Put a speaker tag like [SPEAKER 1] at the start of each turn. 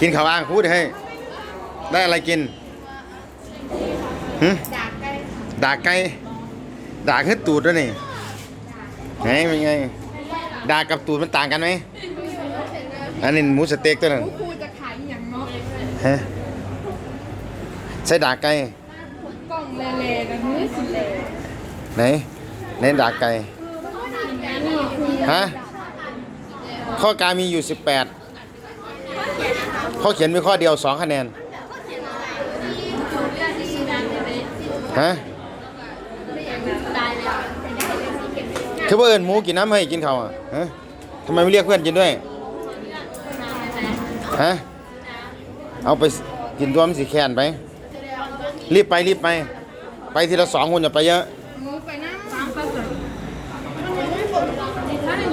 [SPEAKER 1] กินข้าวอ้างพูดให้ ได้อะไรกินหึ
[SPEAKER 2] จากไกล
[SPEAKER 1] ดากไก่ดากขึ้นตูดด้วยนี่ไงเป็นไงดากกับตูดมันต่างกันไหมอันนี้หมูสเต็กตัวนั้น
[SPEAKER 2] ครูจะขายอย่างเนาะ
[SPEAKER 1] ฮะใช่ดากไก่
[SPEAKER 2] กล่องเล่ๆกันมือสิเล่
[SPEAKER 1] ไหนไหนดากไก่ฮะข้อกามีอยู่ เขาเขียนมีข้อเดียวสองคะแนนฮะคือว่าเอิญหมูกินน้ำให้กินเขาอะฮะทำไมไม่เรียกเพื่อนกินด้วยฮะเอาไปกินตัวมันสีแคนไป รีบไปรีบไป ไปทีละสองคนอย่าไปเยอะ